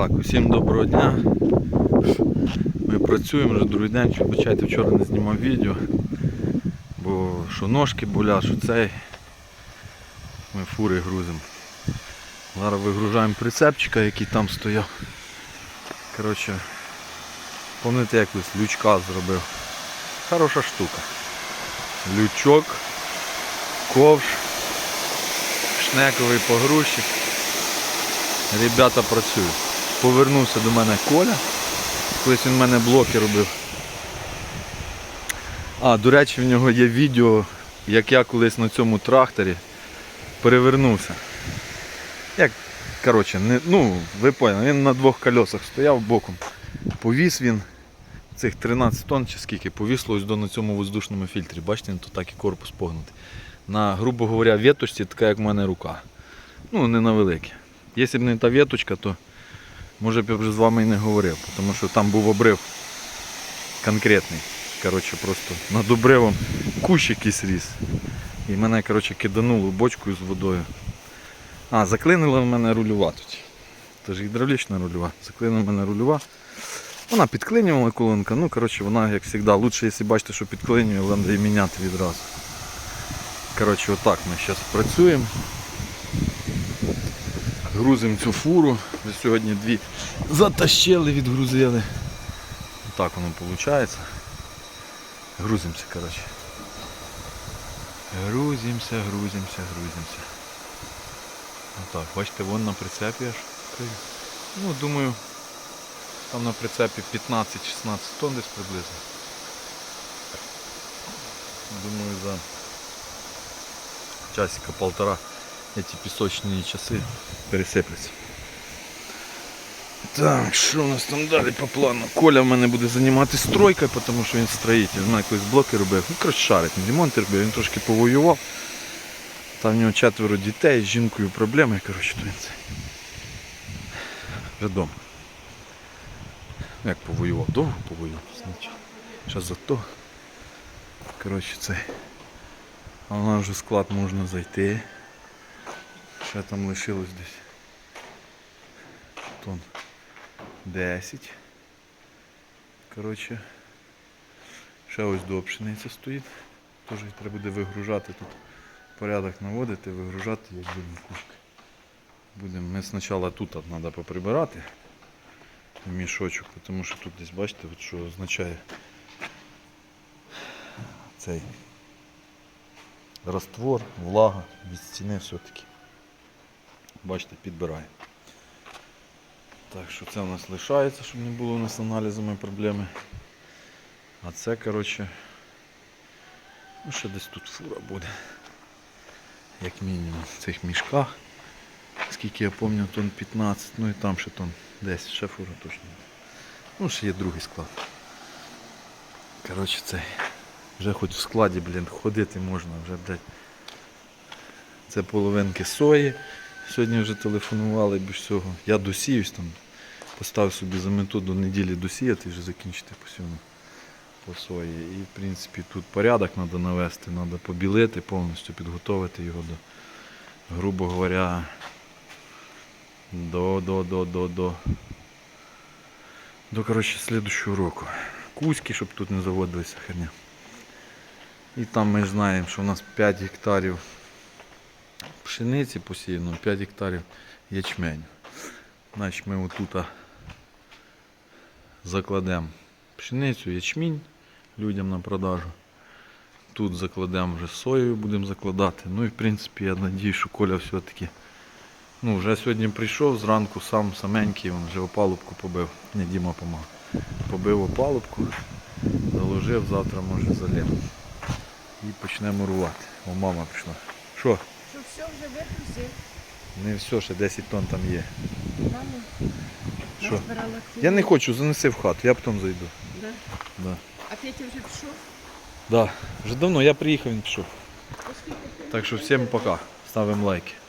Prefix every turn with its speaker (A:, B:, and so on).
A: Так, усім доброго дня. Ми працюємо вже другий день, що вибачайте, вчора не знімав відео, бо що ножки болять, що цей. Ми фури грузимо. Зараз вигружаємо прицепчика, який там стояв. Коротше, пам'ятаєте, як колись лючка зробив. Хороша штука. Лючок, ковш, шнековий погрузчик. Ребята працюють. Повернувся до мене Коля. Колись він в мене блоки робив. А, до речі, в нього є відео, як я колись на цьому тракторі перевернувся. Як, коротше, не, ну, ви поняли, він на двох колесах стояв боком. Повіз він цих 13 тонн чи скільки, повісло ось до на цьому воздушному фільтрі. Бачите, він тут так і корпус погнутий. На, грубо говоря, веточці така, як в мене рука. Ну, не на великі. Якщо б не та веточка, то може б я вже з вами і не говорив, тому що там був обрив конкретний. Коротше, просто над обривом кущ якийсь ріс. І мене коротше, кидануло бочкою з водою. А, заклинила в мене рульова тут. Це ж гідравлічна рульова. Заклинила в мене рульова. Вона підклинювала колонка, ну коротше вона, як завжди, лучше, якщо бачите, що підклинює, але треба міняти відразу. Коротше, отак ми зараз працюємо. Грузимо цю фуру. Вже сьогодні дві затащили, відгрузили. Так воно виходить. Грузимося, коротше. Грузимося, грузимося, грузимося. Отак, бачите, вон на прицепі аж. стоїть. Ну, думаю, там на прицепі 15-16 тонн десь приблизно. Думаю, за часика полтора эти песочные часы пересипляться. Так, що у нас там далі по плану? Коля в мене буде займатися стройкою, тому що він строїтель. Вона якось блоки робив. Ну, коротше, шарить, ремонт робив, він трошки повоював. Там в нього четверо дітей, з жінкою проблеми, коротше, то він це. Вже вдома. Як повоював? Довго повоював. Значить. Зараз за то. Коротше, це. А у нас вже склад можна зайти. Ще там лишилось десь. Тон 10. Коротше. Ще ось до пшениця стоїть. Теж треба буде вигружати тут. Порядок наводити, вигружати, як будемо кушки. Будемо. Ми спочатку тут треба поприбирати мішочок, тому що тут десь бачите, от що означає цей раствор, влага від стіни все-таки. Бачите, підбирає. Так що це у нас лишається, щоб не було у нас з аналізами проблеми. А це, коротше, ну ще десь тут фура буде. Як мінімум в цих мішках. Скільки я пам'ятаю, тонн 15, ну і там ще тонн 10, ще фура точно. Ну, ще є другий склад. Коротше, цей. Вже хоч в складі, блін, ходити можна, вже, блядь. Це половинки сої. Сьогодні вже телефонували без всього. Я досіюсь там. Поставив собі за мету до неділі досіяти вже закінчити посівну по сої. І в принципі тут порядок треба навести, треба побілити повністю, підготовити його до, грубо говоря, до, до, до, до, до, до коротше, слідущого року. Кузьки, щоб тут не заводилися херня. І там ми знаємо, що у нас 5 гектарів пшениці посіяно, 5 гектарів ячменю. Значить ми отут закладемо пшеницю, ячмінь людям на продажу. Тут закладемо вже сою, будемо закладати. Ну і в принципі я надію, що Коля все-таки ну, вже сьогодні прийшов зранку сам саменький, він вже опалубку побив. Не Діма помагав. Побив опалубку, заложив, завтра може залив. І почнемо рувати. О, мама прийшла. Що?
B: Все вже випустив.
A: Не все, ще 10 тонн там є.
B: Мама
A: Що?
B: назбирала
A: Я не хочу, занеси в хату, я потім зайду.
B: Да.
A: Да.
B: А Петя вже пішов?
A: Да. Вже давно я приїхав, він пішов.
B: Оскільки ти
A: Так що всім пока. Ставимо лайки.